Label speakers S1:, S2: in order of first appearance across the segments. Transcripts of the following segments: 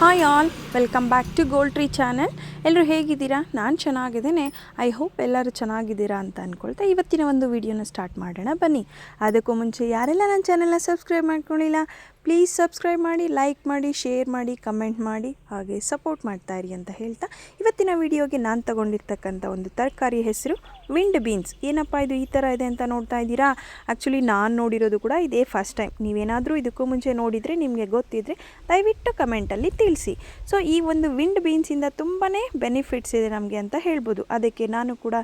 S1: Hi all welcome back to gold tree channel ಎಲ್ಲರೂ ಹೇಗಿದ್ದೀರಾ? ನಾನು ಚೆನ್ನಾಗಿದ್ದೇನೆ. ಐ ಹೋಪ್ ಎಲ್ಲರೂ ಚೆನ್ನಾಗಿದ್ದೀರಾ ಅಂತ ಅಂದ್ಕೊಳ್ತಾ ಇವತ್ತಿನ ಒಂದು ವಿಡಿಯೋನ ಸ್ಟಾರ್ಟ್ ಮಾಡೋಣ ಬನ್ನಿ. ಅದಕ್ಕೂ ಮುಂಚೆ ಯಾರೆಲ್ಲ ನನ್ನ ಚಾನೆಲ್ನ ಸಬ್ಸ್ಕ್ರೈಬ್ ಮಾಡ್ಕೊಳ್ಳಿಲ್ಲ ಪ್ಲೀಸ್ ಸಬ್ಸ್ಕ್ರೈಬ್ ಮಾಡಿ ಲೈಕ್ ಮಾಡಿ ಶೇರ್ ಮಾಡಿ ಕಮೆಂಟ್ ಮಾಡಿ, ಹಾಗೆ ಸಪೋರ್ಟ್ ಮಾಡ್ತಾ ಇರಿ ಅಂತ ಹೇಳ್ತಾ ಇವತ್ತಿನ ವಿಡಿಯೋಗೆ ನಾನು ತಗೊಂಡಿರ್ತಕ್ಕಂಥ ಒಂದು ತರಕಾರಿ ಹೆಸರು ವಿಂಡ್ ಬೀನ್ಸ್ ಏನಪ್ಪ ಇದು ಈ ಥರ ಇದೆ ಅಂತ ನೋಡ್ತಾ ಇದ್ದೀರಾ? ಆ್ಯಕ್ಚುಲಿ ನಾನು ನೋಡಿರೋದು ಕೂಡ ಇದೇ ಫಸ್ಟ್ ಟೈಮ್ ನೀವೇನಾದರೂ ಇದಕ್ಕೂ ಮುಂಚೆ ನೋಡಿದರೆ ನಿಮಗೆ ಗೊತ್ತಿದ್ದರೆ ದಯವಿಟ್ಟು ಕಮೆಂಟಲ್ಲಿ ತಿಳಿಸಿ. ಸೊ ಈ ಒಂದು ವಿಂಡ್ ಬೀನ್ಸಿಂದ ತುಂಬಾ ಬೆನಿಫಿಟ್ಸ್ ಇದೆ ನಮಗೆ ಅಂತ ಹೇಳ್ಬೋದು. ಅದಕ್ಕೆ ನಾನು ಕೂಡ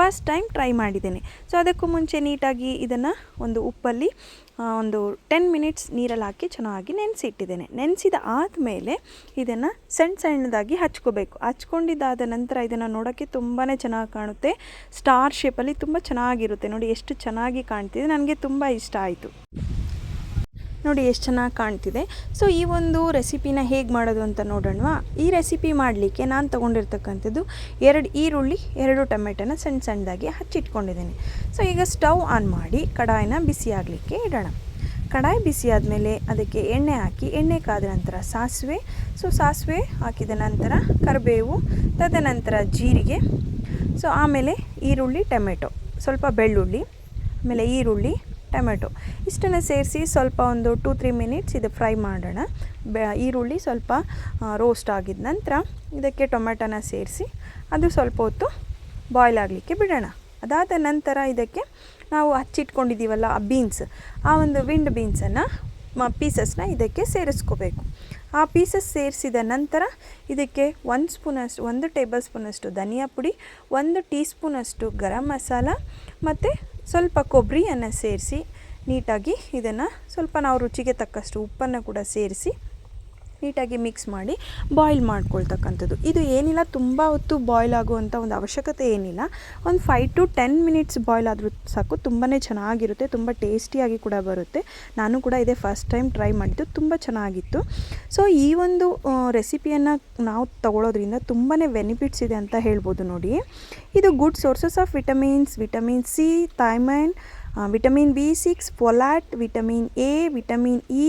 S1: ಫಸ್ಟ್ ಟೈಮ್ ಟ್ರೈ ಮಾಡಿದ್ದೇನೆ. ಸೊ ಅದಕ್ಕೂ ಮುಂಚೆ ನೀಟಾಗಿ ಇದನ್ನು ಒಂದು ಉಪ್ಪಲ್ಲಿ ಒಂದು ಟೆನ್ ಮಿನಿಟ್ಸ್ ನೀರಲ್ಲಿ ಹಾಕಿ ಚೆನ್ನಾಗಿ ನೆನೆಸಿಟ್ಟಿದ್ದೇನೆ. ನೆನೆಸಿದ ಆದಮೇಲೆ ಇದನ್ನು ಸಣ್ಣ ಸಣ್ಣದಾಗಿ ಹಚ್ಕೋಬೇಕು. ಹಚ್ಕೊಂಡಿದ್ದಾದ ನಂತರ ಇದನ್ನು ನೋಡೋಕ್ಕೆ ತುಂಬಾ ಚೆನ್ನಾಗಿ ಕಾಣುತ್ತೆ. ಸ್ಟಾರ್ ಶೇಪಲ್ಲಿ ತುಂಬ ಚೆನ್ನಾಗಿರುತ್ತೆ. ನೋಡಿ ಎಷ್ಟು ಚೆನ್ನಾಗಿ ಕಾಣ್ತಿದೆ. ನನಗೆ ತುಂಬ ಇಷ್ಟ ಆಯಿತು. ನೋಡಿ ಎಷ್ಟು ಚೆನ್ನಾಗಿ ಕಾಣ್ತಿದೆ. ಸೊ ಈ ಒಂದು ರೆಸಿಪಿನ ಹೇಗೆ ಮಾಡೋದು ಅಂತ ನೋಡೋಣವಾ. ಈ ರೆಸಿಪಿ ಮಾಡಲಿಕ್ಕೆ ನಾನು ತೊಗೊಂಡಿರ್ತಕ್ಕಂಥದ್ದು ಎರಡು ಈರುಳ್ಳಿ, ಎರಡು ಟೊಮೆಟೊನ ಸಣ್ಣ ಸಣ್ಣದಾಗಿ ಹಚ್ಚಿಟ್ಕೊಂಡಿದ್ದೀನಿ. ಸೊ ಈಗ ಸ್ಟವ್ ಆನ್ ಮಾಡಿ ಕಡಾಯಿನ ಬಿಸಿ ಆಗಲಿಕ್ಕೆ ಇಡೋಣ. ಕಡಾಯಿ ಬಿಸಿ ಆದಮೇಲೆ ಅದಕ್ಕೆ ಎಣ್ಣೆ ಹಾಕಿ, ಎಣ್ಣೆ ಕಾದ ನಂತರ ಸಾಸಿವೆ. ಸೊ ಸಾಸಿವೆ ಹಾಕಿದ ನಂತರ ಕರಿಬೇವು, ತದನಂತರ ಜೀರಿಗೆ. ಸೊ ಆಮೇಲೆ ಈರುಳ್ಳಿ, ಟೊಮೆಟೊ. ಸ್ವಲ್ಪ ಬೆಳ್ಳುಳ್ಳಿ, ಆಮೇಲೆ ಈರುಳ್ಳಿ ಟೊಮೆಟೊ. ಇಷ್ಟನ್ನು ಸೇರಿಸಿ ಸ್ವಲ್ಪ ಒಂದು ಟೂ ತ್ರೀ ಮಿನಿಟ್ಸ್ ಇದು ಫ್ರೈ ಮಾಡೋಣ. ಬೆ, ಈರುಳ್ಳಿ ಸ್ವಲ್ಪ ರೋಸ್ಟ್ ಆಗಿದ ನಂತರ ಇದಕ್ಕೆ ಟೊಮೆಟೊನ ಸೇರಿಸಿ ಅದು ಸ್ವಲ್ಪ ಹೊತ್ತು ಬಾಯ್ಲ್ ಆಗಲಿಕ್ಕೆ ಬಿಡೋಣ. ಅದಾದ ನಂತರ ಇದಕ್ಕೆ ನಾವು ಹಚ್ಚಿಟ್ಕೊಂಡಿದ್ದೀವಲ್ಲ ಆ ಬೀನ್ಸ್ ಆ ಒಂದು ವಿಂಡ್ ಬೀನ್ಸನ್ನು ಪೀಸಸ್ನ ಇದಕ್ಕೆ ಸೇರಿಸ್ಕೋಬೇಕು. ಆ ಪೀಸಸ್ ಸೇರಿಸಿದ ನಂತರ ಇದಕ್ಕೆ ಒಂದು ಸ್ಪೂನಷ್ಟು, ಒಂದು ಟೇಬಲ್ ಸ್ಪೂನಷ್ಟು ಧನಿಯಾ ಪುಡಿ, ಒಂದು ಟೀ ಸ್ಪೂನಷ್ಟು ಗರಂ ಮಸಾಲ ಮತ್ತು ಸ್ವಲ್ಪ ಕೊಬ್ಬರಿಯನ್ನು ಸೇರಿಸಿ ನೀಟಾಗಿ ಇದನ್ನು ಸ್ವಲ್ಪ ನಾವು ರುಚಿಗೆ ತಕ್ಕಷ್ಟು ಉಪ್ಪನ್ನು ಕೂಡ ಸೇರಿಸಿ ನೀಟಾಗಿ ಮಿಕ್ಸ್ ಮಾಡಿ ಬಾಯ್ಲ್ ಮಾಡ್ಕೊಳ್ತಕ್ಕಂಥದ್ದು. ಇದು ಏನಿಲ್ಲ, ತುಂಬ ಹೊತ್ತು ಬಾಯ್ಲ್ ಆಗುವಂಥ ಒಂದು ಅವಶ್ಯಕತೆ ಏನಿಲ್ಲ. ಒಂದು five to ten minutes boil ಆದರೂ ಸಾಕು ತುಂಬಾ ಚೆನ್ನಾಗಿರುತ್ತೆ, ತುಂಬ ಟೇಸ್ಟಿಯಾಗಿ ಕೂಡ ಬರುತ್ತೆ. ನಾನು ಕೂಡ ಇದೇ ಫಸ್ಟ್ ಟೈಮ್ ಟ್ರೈ ಮಾಡಿದ್ದು, ತುಂಬ ಚೆನ್ನಾಗಿತ್ತು. ಸೊ ಈ ಒಂದು ರೆಸಿಪಿಯನ್ನು ನಾವು ತಗೊಳ್ಳೋದ್ರಿಂದ ತುಂಬಾ ಬೆನಿಫಿಟ್ಸ್ ಇದೆ ಅಂತ ಹೇಳ್ಬೋದು ನೋಡಿ. ಇದು good sources of vitamins vitamin C thiamine vitamin B six folate vitamin A vitamin E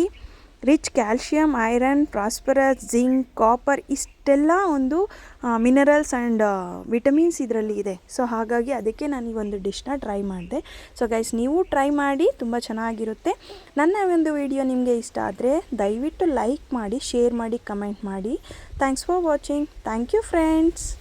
S1: rich calcium iron, phosphorus, zinc, copper ಇಷ್ಟೆಲ್ಲ ಒಂದು ಮಿನರಲ್ಸ್ ಆ್ಯಂಡ್ ವಿಟಮಿನ್ಸ್ ಇದರಲ್ಲಿ ಇದೆ. ಸೊ, ಹಾಗಾಗಿ ಅದಕ್ಕೆ ನಾನು ಈ ಒಂದು ಡಿಶ್ನ ಟ್ರೈ ಮಾಡಿದೆ. ಸೊ, ಗೈಸ್, ನೀವು ಟ್ರೈ ಮಾಡಿ, ತುಂಬ ಚೆನ್ನಾಗಿರುತ್ತೆ. ನನ್ನ ಒಂದು ವಿಡಿಯೋ ನಿಮಗೆ ಇಷ್ಟ ಆದರೆ ದಯವಿಟ್ಟು ಲೈಕ್ ಮಾಡಿ, ಶೇರ್ ಮಾಡಿ, ಕಮೆಂಟ್ ಮಾಡಿ. Thanks for watching. Thank you, friends.